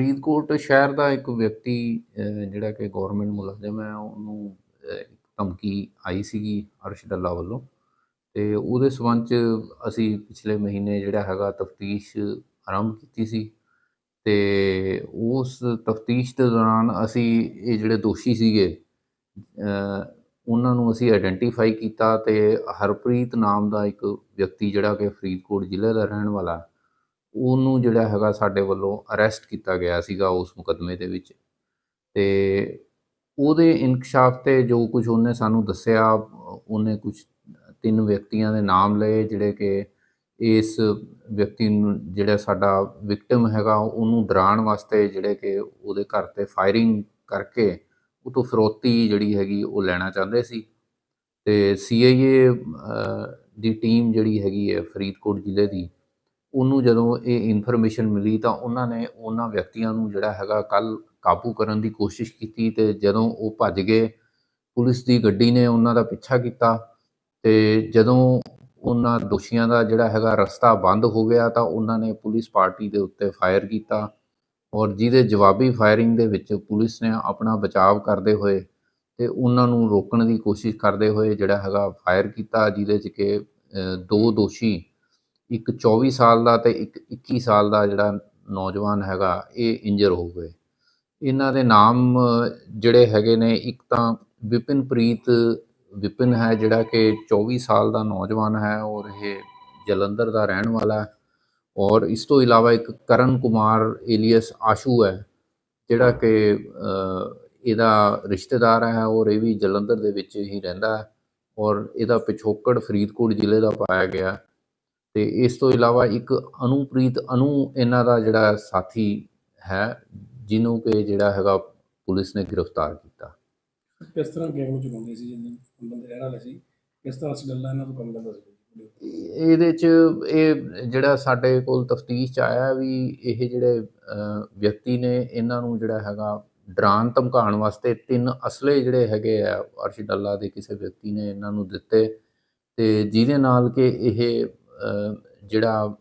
ਫਰੀਦਕੋਟ ਸ਼ਹਿਰ ਦਾ ਇੱਕ ਵਿਅਕਤੀ ਜਿਹੜਾ ਕਿ ਗਵਰਨਮੈਂਟ ਮੁਲਾਜ਼ਮ ਹੈ, ਉਹਨੂੰ ਧਮਕੀ ਆਈ ਸੀਗੀ ਅਰਸ਼ ਡੱਲਾ ਵੱਲੋਂ ਤੇ ਉਹਦੇ ਸਬੰਧ ਚ ਅਸੀਂ ਪਿਛਲੇ ਮਹੀਨੇ ਜਿਹੜਾ ਹੈਗਾ ਤਫਤੀਸ਼ ਆਰੰਭ ਕੀਤੀ ਸੀ ਤੇ ਉਸ ਤਫਤੀਸ਼ ਦੇ ਦੌਰਾਨ ਅਸੀਂ ਇਹ ਜਿਹੜੇ ਦੋਸ਼ੀ ਸੀਗੇ ਉਹਨਾਂ ਨੂੰ ਅਸੀਂ ਆਇਡੈਂਟੀਫਾਈ ਕੀਤਾ ਤੇ ਹਰਪ੍ਰੀਤ ਨਾਮ ਦਾ ਇੱਕ ਵਿਅਕਤੀ ਜਿਹੜਾ ਕਿ ਫਰੀਦਕੋਟ ਜ਼ਿਲ੍ਹੇ ਦਾ ਰਹਿਣ ਵਾਲਾ ਉਹਨੂੰ ਜਿਹੜਾ ਹੈਗਾ ਸਾਡੇ ਵੱਲੋਂ ਅਰੈਸਟ ਕੀਤਾ ਗਿਆ ਸੀਗਾ ਉਸ ਮੁਕੱਦਮੇ ਦੇ ਵਿੱਚ। ਤੇ ਉਹਦੇ ਇਨਕਸ਼ਾਫ ਤੇ ਜੋ ਕੁਝ ਉਹਨੇ ਸਾਨੂੰ ਦੱਸਿਆ, ਉਹਨੇ ਕੁਝ ਤਿੰਨ ਵਿਅਕਤੀਆਂ ਦੇ ਨਾਮ ਲਏ ਜਿਹੜੇ ਕਿ ਇਸ ਵਿਅਕਤੀ ਨੂੰ ਜਿਹੜਾ ਸਾਡਾ ਵਿਕਟਮ ਹੈਗਾ, ਉਹਨੂੰ ਡਰਾਉਣ ਵਾਸਤੇ ਜਿਹੜੇ ਕਿ ਉਹਦੇ ਘਰ ਤੇ ਫਾਇਰਿੰਗ ਕਰਕੇ ਉਹ ਤੋਂ ਫਰੋਤੀ ਜਿਹੜੀ ਹੈਗੀ ਉਹ ਲੈਣਾ ਚਾਹੁੰਦੇ ਸੀ। ਤੇ ਸੀਆਈਏ ਦੀ ਟੀਮ ਜਿਹੜੀ ਹੈਗੀ ਹੈ ਫਰੀਦਕੋਟ ਜ਼ਿਲ੍ਹੇ ਦੀ ਉਹਨੂੰ ਜਦੋਂ ਇਹ ਇਨਫੋਰਮੇਸ਼ਨ ਮਿਲੀ ਤਾਂ ਉਹਨਾਂ ਨੇ ਉਹਨਾਂ ਵਿਅਕਤੀਆਂ ਨੂੰ ਜਿਹੜਾ ਹੈਗਾ ਕੱਲ ਕਾਬੂ ਕਰਨ ਦੀ ਕੋਸ਼ਿਸ਼ ਕੀਤੀ ਤੇ ਜਦੋਂ ਉਹ ਭੱਜ ਗਏ, ਪੁਲਿਸ ਦੀ ਗੱਡੀ ਨੇ ਉਹਨਾਂ ਦਾ ਪਿੱਛਾ ਕੀਤਾ ਤੇ ਜਦੋਂ ਉਹਨਾਂ ਦੋਸ਼ੀਆਂ ਦਾ ਜਿਹੜਾ ਹੈਗਾ ਰਸਤਾ ਬੰਦ ਹੋ ਗਿਆ ਤਾਂ ਉਹਨਾਂ ਨੇ ਪੁਲਿਸ ਪਾਰਟੀ ਦੇ ਉੱਤੇ ਫਾਇਰ ਕੀਤਾ ਔਰ ਜਿਹਦੇ ਜਵਾਬੀ ਫਾਇਰਿੰਗ ਦੇ ਵਿੱਚ ਪੁਲਿਸ ਨੇ ਆਪਣਾ ਬਚਾਅ ਕਰਦੇ ਹੋਏ ਤੇ ਉਹਨਾਂ ਨੂੰ ਰੋਕਣ ਦੀ ਕੋਸ਼ਿਸ਼ ਕਰਦੇ ਹੋਏ ਜਿਹੜਾ ਹੈਗਾ ਫਾਇਰ ਕੀਤਾ, ਜਿਹਦੇ 'ਚ ਕਿ ਦੋ ਦੋਸ਼ੀ ਇੱਕ 24 ਸਾਲ ਦਾ ਤੇ ਇੱਕ 21 ਸਾਲ ਦਾ ਜਿਹੜਾ ਨੌਜਵਾਨ ਹੈਗਾ, ਇਹ ਇੰਜਰ ਹੋ ਗਏ। ਇਹਨਾਂ ਦੇ ਨਾਮ ਜਿਹੜੇ ਹੈਗੇ ਨੇ, ਇੱਕ ਤਾਂ ਵਿਪਿਨਪ੍ਰੀਤ ਵਿਪਿਨ ਹੈ, ਜਿਹੜਾ ਕਿ 24 ਸਾਲ ਦਾ ਨੌਜਵਾਨ ਹੈ ਔਰ ਇਹ ਜਲੰਧਰ ਦਾ ਰਹਿਣ ਵਾਲਾ ਹੈ। ਔਰ ਇਸ ਤੋਂ ਇਲਾਵਾ ਇੱਕ ਕਰਨ ਕੁਮਾਰ ਏਲੀਅਸ ਆਸ਼ੂ ਹੈ, ਜਿਹੜਾ ਕਿ ਇਹਦਾ ਰਿਸ਼ਤੇਦਾਰ ਹੈ ਔਰ ਇਹ ਵੀ ਜਲੰਧਰ ਦੇ ਵਿੱਚ ਹੀ ਰਹਿੰਦਾ ਹੈ। ਔਰ ਇਹਦਾ ਪਿਛੋਕੜ ਫਰੀਦਕੋਟ ਜ਼ਿਲ੍ਹੇ ਦਾ ਪਾਇਆ ਗਿਆ। ਤੇ ਇਸ ਤੋਂ ਇਲਾਵਾ ਇੱਕ ਅਨੂਪ੍ਰੀਤ ਅਨੂ ਇਹਨਾਂ ਦਾ ਜਿਹੜਾ ਸਾਥੀ ਹੈ ਜਿਹਨੂੰ ਕਿ ਜਿਹੜਾ ਹੈਗਾ ਪੁਲਿਸ ਨੇ ਗ੍ਰਿਫਤਾਰ ਕੀਤਾ। ਕਿਸ ਤਰ੍ਹਾਂ ਗੈਂਗ ਚ ਹੁੰਦੇ ਸੀ ਜਿੰਨੇ ਬੰਦੇ ਰਹਿਣ ਵਾਲੇ ਸੀ ਕਿਸ ਤਰ੍ਹਾਂ ਅਸੀਂ ਗੱਲਾਂ ਇਹਨਾਂ ਤੋਂ ਕੰਮ ਲੈਂਦਾ ਸੀ? ਇਹਦੇ ਚ ਇਹ ਜਿਹੜਾ ਸਾਡੇ ਕੋਲ ਤਫਤੀਸ਼ ਚ ਆਇਆ ਵੀ ਇਹ ਜਿਹੜੇ ਵਿਅਕਤੀ ਨੇ ਇਹਨਾਂ ਨੂੰ ਜਿਹੜਾ ਹੈਗਾ ਡਰਾਨ ਧਮਕਾਉਣ ਵਾਸਤੇ ਤਿੰਨ ਅਸਲੇ ਜਿਹੜੇ ਹੈਗੇ ਆ ਅਰਸ਼ਦ ਅੱਲਾ ਦੇ ਕਿਸੇ ਵਿਅਕਤੀ ਨੇ ਇਹਨਾਂ ਨੂੰ ਦਿੱਤੇ ਤੇ ਜਿਹਦੇ ਨਾਲ ਕਿ ਇਹ ਜਿਹੜਾ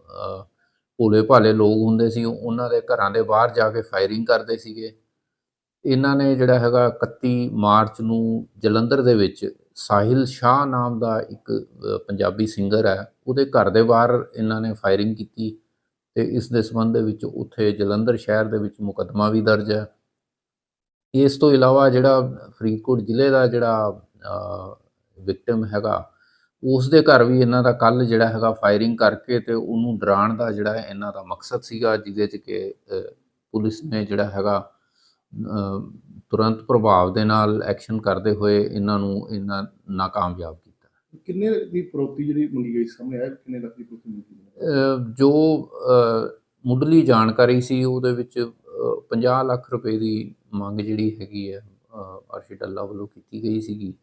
ਭੋਲੇ ਭਾਲੇ ਲੋਕ ਹੁੰਦੇ ਸੀ, ਉਹਨਾਂ ਦੇ ਘਰਾਂ ਦੇ ਬਾਹਰ ਜਾ ਕੇ ਫਾਇਰਿੰਗ ਕਰਦੇ ਸੀਗੇ। ਇਹਨਾਂ ਨੇ ਜਿਹੜਾ ਹੈਗਾ 31 ਮਾਰਚ ਨੂੰ ਜਲੰਧਰ ਦੇ ਵਿੱਚ ਸਾਹਿਲ ਸ਼ਾਹ ਨਾਮ ਦਾ ਇੱਕ ਪੰਜਾਬੀ ਸਿੰਗਰ ਹੈ, ਉਹਦੇ ਘਰ ਦੇ ਬਾਹਰ ਇਹਨਾਂ ਨੇ ਫਾਇਰਿੰਗ ਕੀਤੀ ਤੇ ਇਸ ਦੇ ਸੰਬੰਧ ਦੇ ਵਿੱਚ ਉੱਥੇ ਜਲੰਧਰ ਸ਼ਹਿਰ ਦੇ ਵਿੱਚ ਮੁਕੱਦਮਾ ਵੀ ਦਰਜ ਹੈ। ਇਸ ਤੋਂ ਇਲਾਵਾ ਜਿਹੜਾ ਫਰੀਦਕੋਟ ਜ਼ਿਲ੍ਹੇ ਦਾ ਜਿਹੜਾ ਵਿਕਟਮ ਹੈਗਾ ਉਸ ਦੇ ਘਰ ਵੀ ਇਹਨਾਂ ਦਾ ਕੱਲ ਜਿਹੜਾ ਹੈਗਾ ਫਾਇਰਿੰਗ ਕਰਕੇ ਤੇ ਉਹਨੂੰ ਡਰਾਉਣ ਦਾ ਜਿਹੜਾ ਹੈ ਇਹਨਾਂ ਦਾ ਮਕਸਦ ਸੀਗਾ ਜਿਹਦੇ ਚ ਕਿ ਪੁਲਿਸ ਨੇ ਜਿਹੜਾ ਹੈਗਾ ਤੁਰੰਤ ਪ੍ਰਭਾਵ ਦੇ ਨਾਲ ਐਕਸ਼ਨ ਕਰਦੇ ਹੋਏ ਇਹਨਾਂ ਨੂੰ ਇਹਨਾਂ ਨਾਕਾਮਯਾਬ ਕੀਤਾ। ਕਿੰਨੇ ਦੀ ਪ੍ਰੋਪਰਟੀ ਜਿਹੜੀ ਮੰਗੀ ਗਈ ਸਾਹਮਣੇ ਆਇਆ ਕਿੰਨੇ ਲੱਖ ਦੀ ਪ੍ਰੋਪਰਟੀ ਮੰਗੀ ਜੋ ਮੁੱਢਲੀ ਜਾਣਕਾਰੀ ਸੀ ਉਹਦੇ ਵਿੱਚ ਅ, 50 ਲੱਖ ਰੁਪਏ ਦੀ ਮੰਗ ਜਿਹੜੀ ਹੈਗੀ ਹੈ ਅ, ਅਰਸ਼ਦ ਅੱਲਾ ਵੱਲੋਂ ਕੀਤੀ ਗਈ ਸੀਗੀ।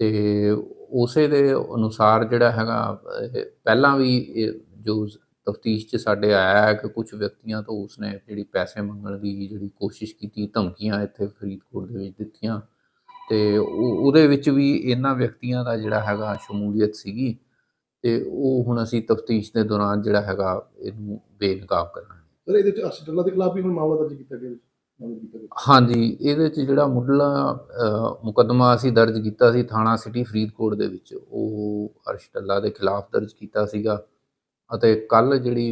ਤੇ ਉਸੇ ਦੇ ਅਨੁਸਾਰ ਜਿਹੜਾ ਹੈਗਾ ਪਹਿਲਾਂ ਵੀ ਇਹ ਜੋ ਤਫਤੀਸ਼ 'ਚ ਸਾਡੇ ਆਇਆ ਹੈ ਕਿ ਕੁਝ ਵਿਅਕਤੀਆਂ ਤੋਂ ਉਸਨੇ ਜਿਹੜੀ ਪੈਸੇ ਮੰਗਣ ਦੀ ਜਿਹੜੀ ਕੋਸ਼ਿਸ਼ ਕੀਤੀ, ਧਮਕੀਆਂ ਇੱਥੇ ਫਰੀਦਕੋਟ ਦੇ ਵਿੱਚ ਦਿੱਤੀਆਂ ਤੇ ਉਹ- ਉਹਦੇ ਵਿੱਚ ਵੀ ਇਹਨਾਂ ਵਿਅਕਤੀਆਂ ਦਾ ਜਿਹੜਾ ਹੈਗਾ ਸ਼ਮੂਲੀਅਤ ਸੀਗੀ ਤੇ ਉਹ ਹੁਣ ਅਸੀਂ ਤਫਤੀਸ਼ ਦੇ ਦੌਰਾਨ ਜਿਹੜਾ ਹੈਗਾ ਇਹਨੂੰ ਬੇਨਕਾਬ ਕਰਨਾ ਸਰ ਇਹਦੇ ਚ ਅਸਟਰਲਾ ਦੇ ਖਿਲਾਫ ਵੀ ਹੁਣ ਮਾਮਲਾ ਦਰਜ ਕੀਤਾ ਗਿਆ ਹਾਂਜੀ ਇਹਦੇ 'ਚ ਜਿਹੜਾ ਮੁੱਢਲਾ ਅ, ਮੁਕੱਦਮਾ ਅਸੀਂ ਦਰਜ ਕੀਤਾ ਸੀ ਥਾਣਾ ਸਿਟੀ ਫਰੀਦਕੋਟ ਦੇ ਵਿੱਚ ਉਹ ਅਰਸ਼ ਟੱਲਾ ਦੇ ਖਿਲਾਫ ਦਰਜ ਕੀਤਾ ਸੀਗਾ ਅਤੇ ਕੱਲ ਜਿਹੜੀ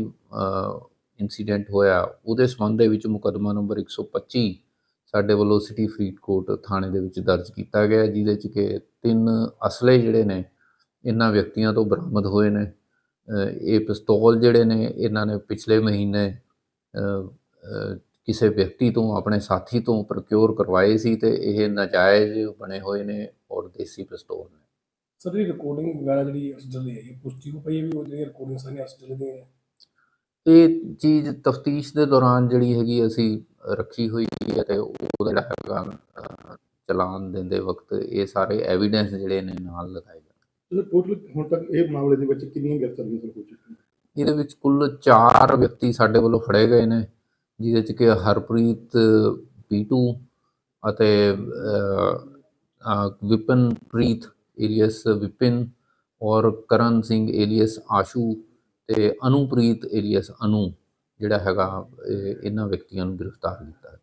ਇਨਸੀਡੈਂਟ ਹੋਇਆ ਉਹਦੇ ਸੰਬੰਧ ਦੇ ਵਿੱਚ ਮੁਕੱਦਮਾ ਨੰਬਰ 125 ਸਾਡੇ ਵੱਲੋਂ ਸਿਟੀ ਫਰੀਦਕੋਟ ਥਾਣੇ ਦੇ ਵਿੱਚ ਦਰਜ ਕੀਤਾ ਗਿਆ ਜਿਹਦੇ 'ਚ ਕਿ ਤਿੰਨ ਅਸਲੇ ਜਿਹੜੇ ਨੇ ਇਹਨਾਂ ਵਿਅਕਤੀਆਂ ਤੋਂ ਬਰਾਮਦ ਹੋਏ ਨੇ। ਇਹ ਪਿਸਤੌਲ ਜਿਹੜੇ ਨੇ ਇਹਨਾਂ ਨੇ ਪਿਛਲੇ ਮਹੀਨੇ ਕਿਸੇ ਵਿਅਕਤੀ ਤੋਂ ਆਪਣੇ ਸਾਥੀ ਤੋਂ ਪ੍ਰੋਕਿਉਰ ਕਰਵਾਏ ਸੀ ਤੇ ਇਹ ਨਾਜਾਇਜ਼ ਬਣੇ ਹੋਏ ਨੇ ਔਰ ਦੇਸੀ ਪਿਸਤੌਲ ਨੇ। ਸਰ ਜਿਹੜੀ ਰਿਕਾਰਡਿੰਗ ਵਗੈਰਾ ਜਿਹੜੀ ਅਸਟਰਲ ਦੀ ਹੈ ਇਹ ਪੁਸ਼ਟੀ ਹੋ ਪਈ ਹੈ ਵੀ ਉਹ ਜਿਹੜੀ ਰਿਕਾਰਡਿੰਗ ਸਾਰੀਆਂ ਅਸਟਰਲ ਦੀਆਂ ਨੇ? ਇਹ ਚੀਜ਼ ਤਫਤੀਸ਼ ਦੇ ਦੌਰਾਨ ਜਿਹੜੀ ਹੈਗੀ ਅਸੀਂ ਰੱਖੀ ਹੋਈ ਹੈ ਤੇ ਉਹ ਜਿਹੜਾ ਹੈਗਾ ਚਲਾਨ ਦਿੰਦੇ ਵਕਤ ਇਹ ਸਾਰੇ ਐਵੀਡੈਂਸ ਜਿਹੜੇ ਨੇ ਨਾਲ ਲਗਾਏ ਸਰ ਟੋਟਲ ਹੁਣ ਤੱਕ ਇਹ ਮਾਮਲੇ ਦੇ ਵਿੱਚ ਕਿੰਨੀਆਂ ਗ੍ਰਿਫਤਾਰੀਆਂ ਸਰ ਹੋ ਚੁੱਕੀਆਂ? ਇਹਦੇ ਵਿੱਚ ਕੁੱਲ 4 ਵਿਅਕਤੀ ਸਾਡੇ ਵੱਲੋਂ ਫੜੇ ਗਏ ਨੇ। ਜਿਹਦੇ ਚ ਕਿ ਹਰਪ੍ਰੀਤ ਪੀਟੂ ਅਤੇ ਅ, ਅ, ਏਲੀਅਸ ਵਿਪਿਨ ਔਰ ਕਰਨ ਸਿੰਘ ਏਲੀਅਸ ਆਸ਼ੂ ਤੇ ਅਨੂਪ੍ਰੀਤ ਏਲੀਅਸ ਅਨੂ ਜਿਹੜਾ ਹੈਗਾ ਇਹਨਾਂ ਵਿਅਕਤੀਆਂ ਨੂੰ ਗ੍ਰਿਫਤਾਰ ਕੀਤਾ।